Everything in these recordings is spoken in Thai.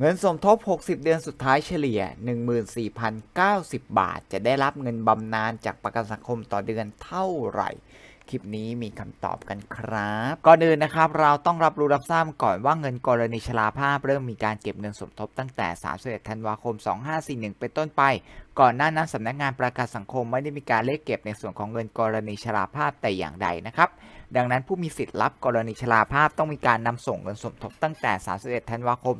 เงินสมทบ 60 เดือนสุดท้ายเฉลี่ย 14,090 บาท จะได้รับเงินบำนาญจากประกันสังคมต่อเดือนเท่าไหร่ คลิปนี้มีคำตอบกันครับ ก่อนอื่นนะครับ เราต้องรับรู้รับทราบก่อนว่าเงินกรณีชราภาพเริ่มมีการเก็บเงินสมทบตั้งแต่ 31 ธันวาคม 2541 เป็นต้นไป ก่อนหน้านั้นสำนักงานประกันสังคมไม่ได้มีการเลขเก็บในส่วนของเงินกรณีชราภาพแต่อย่างใดนะครับ ดังนั้นผู้มีสิทธิ์รับกรณีชราภาพต้องมีการนำส่งเงินสมทบตั้งแต่ 31 ธันวาคม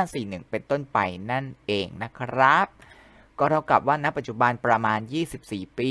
2541 เป็นต้นไปนั่นเองนะครับ ก็เท่ากับว่าณปัจจุบันประมาณ 24 ปี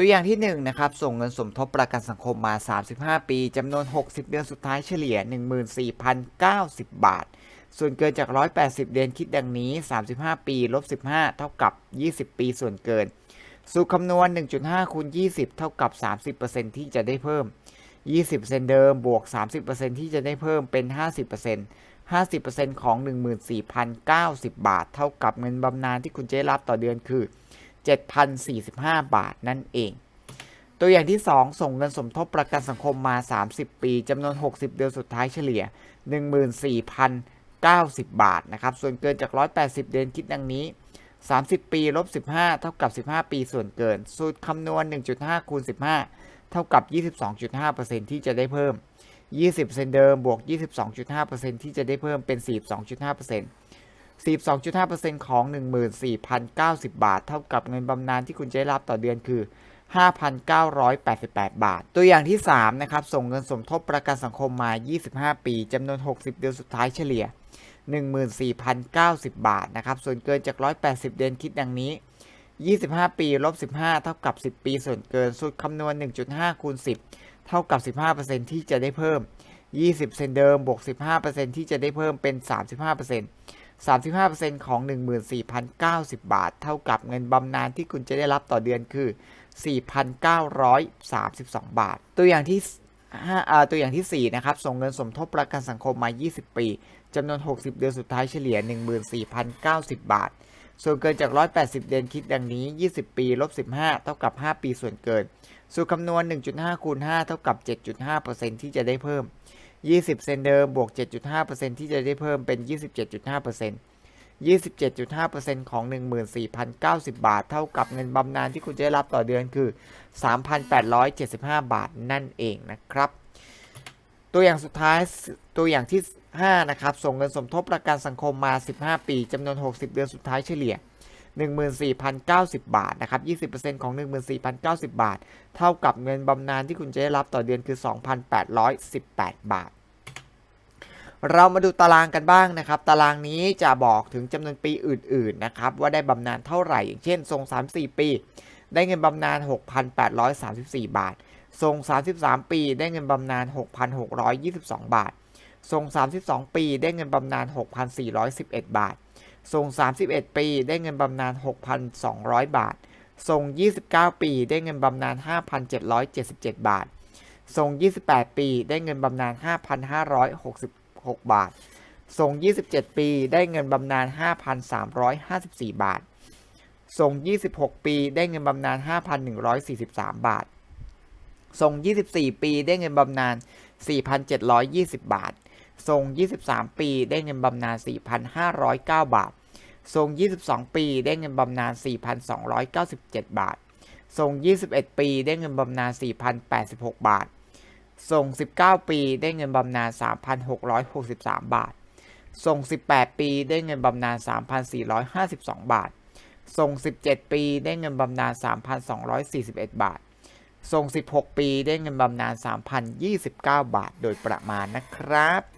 ตัวอย่างที่1นะครับส่งเงินสมทบประกันสังคมมา 35 ปีจำนวน 60 เดือนสุดท้ายเฉลี่ย 14,090 บาท ส่วนเกินจาก 180 เดือนคิดดังนี้ 35 ปีลบ15 เท่ากับ 20 ปีส่วนเกิน สูตรคำนวณ 1.5คูณ20 เท่ากับ 30%ที่จะได้เพิ่ม 20%เดิมบวก 30%ที่จะได้เพิ่มเป็น 50% 50%ของ 14,090 บาท เท่ากับเงินบำนาญที่คุณจะรับต่อเดือนคือ 7,045 บาทนั่นเอง ตัวอย่างที่ 2 ส่งเงินสมทบประกันสังคมมา 30 ปีจำนวน 60 เดือนสุดท้ายเฉลี่ย 14,090 บาทนะครับ ส่วนเกินจาก 180 เดือนคิดดังนี้ 30 ปีลบ15 เท่ากับ 15 ปีส่วนเกิน สูตรคำนวณ 1.5คูณ15 เท่ากับ 22.5%ที่จะได้เพิ่ม 20%เดิมบวก22.5%ที่จะได้เพิ่มเป็น 42.5% 42.5%ของ 14,090 บาท เท่ากับเงินบำนาญที่คุณจะได้รับต่อเดือนคือ 5,988 บาท ตัวอย่างที่ 3 นะครับ ส่งเงินสมทบประกันสังคมมา 25 ปีจำนวน 60 เดือนสุดท้ายเฉลี่ย 14,090 บาทนะครับ ส่วนเกินจาก 180 เดือนคิดดังนี้ 25 ปีลบ15 เท่ากับ 10 ปีส่วนเกินสูตรคำนวณ 1.5 คูณ 10 เท่ากับ 15%ที่จะได้เพิ่ม 20เซนเดิมบวก 15%ที่จะได้เพิ่มเป็น 35% 35%ของ 14,090 บาท เท่ากับเงินบำนาญที่คุณจะได้รับต่อเดือนคือ 4,932 บาท ตัวอย่างที่5อ่าตัวอย่างทีสี่ 4 นะครับ ส่งเงินสมทบประกันสังคมมา 20 ปีจำนวน 60 เดือนสุดท้ายเฉลี่ย 14,090 บาท ส่วนเกินจาก 180 เดือนคิดดังนี้ 20 ปีลบ15 เท่ากับ 5 ปีส่วนเกิน สูตรคำนวณ 1.5 คูณ 5 เท่ากับ 7.5%ที่จะได้เพิ่ม 20 เซนเดิมบวก 7.5%ที่จะได้เพิ่มเป็น 27.5% 27.5%ของ 14,090 บาท เท่ากับเงินบำนาญที่คุณจะได้รับต่อเดือนคือ 3,875 บาทนั่นเองนะครับ ตัวอย่างสุดท้ายตัวอย่างที่ 5 นะครับ ส่งเงินสมทบประกันสังคมมา 15 ปีจำนวน 60 เดือนสุดท้ายเฉลี่ย 14,090 บาทนะครับ 20%ของ 14,090 บาท เท่ากับเงินบำนาญที่คุณจะได้รับต่อเดือนคือ 2,818 บาท เรามาดูตารางกันบ้างนะครับ ตารางนี้จะบอกถึงจำนวนปีอื่นๆนะครับว่าได้บำนาญเท่าไหร่ อย่างเช่นทรง 34 ปี ได้เงินบำนาญ 6,834 บาท ทรง 33 ปีได้เงินบำนาญ 6,622 บาท ทรง 32 ปีได้เงินบำนาญ 6,411 บาท ทรง31 ปีได้เงินบำนาญ 6,200 บาททรง29 ปีได้เงินบำนาญ 5,777 บาททรง28 ปีได้เงินบำนาญ 5,566 บาททรง27 ปีได้เงินบำนาญ 5,354 บาททรง26 ปีได้เงินบำนาญ 5,143 บาททรง24 ปีได้เงินบำนาญ 4,720 บาท ทรง 23 ปีได้เงินบำนาญ 4,509 บาท ทรง 22 ปีได้เงินบำนาญ 4,297 บาท ทรง 21 ปีได้เงินบำนาญ 4,086 บาท ทรง 19 ปีได้เงินบำนาญ 3,663 บาท ทรง 18 ปีได้เงินบำนาญ 3,452 บาท ทรง 17 ปีได้เงินบำนาญ 3,241 บาททรง 16 ปี ได้เงินบำนาญ 3,029 บาท โดยประมาณนะครับ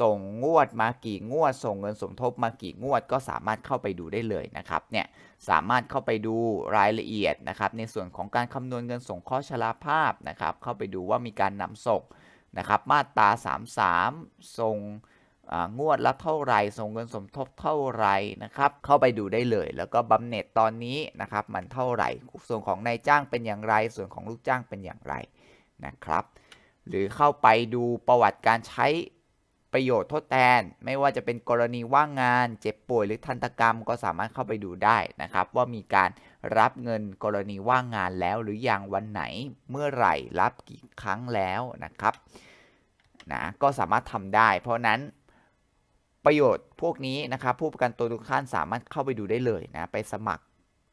ส่งงวดมากี่งวด ส่งเงินสมทบมากี่งวด ก็สามารถเข้าไปดูได้เลยนะครับเนี่ยสามารถเข้าไปดูรายละเอียดนะครับในส่วนของการคำนวณเงินสงเคราะห์ชราภาพนะครับเข้าไปดูว่ามีการนำส่งนะครับมาตรา 33 ส่งอ่างวดละเท่าไรส่งเงินสมทบเท่าไรนะครับเข้าไปดูได้เลย แล้วก็บำเหน็จตอนนี้นะครับมันเท่าไหร่ ส่วนของนายจ้างเป็นอย่างไร ส่วนของลูกจ้างเป็นอย่างไรนะครับ หรือเข้าไปดูประวัติการใช้ ประโยชน์ทดแทน ไม่ว่าจะเป็นกรณีว่างงาน เจ็บป่วยหรือทันตกรรมก็สามารถเข้าไปดูได้นะครับ ว่ามีการรับเงินกรณีว่างงานแล้วหรือยังวันไหนเมื่อไหร่รับกี่ครั้งแล้วนะครับนะก็สามารถทำได้ เพราะนั้นประโยชน์พวกนี้นะครับผู้ประกันตัวทุกท่านสามารถเข้าไปดูได้เลยนะไปสมัคร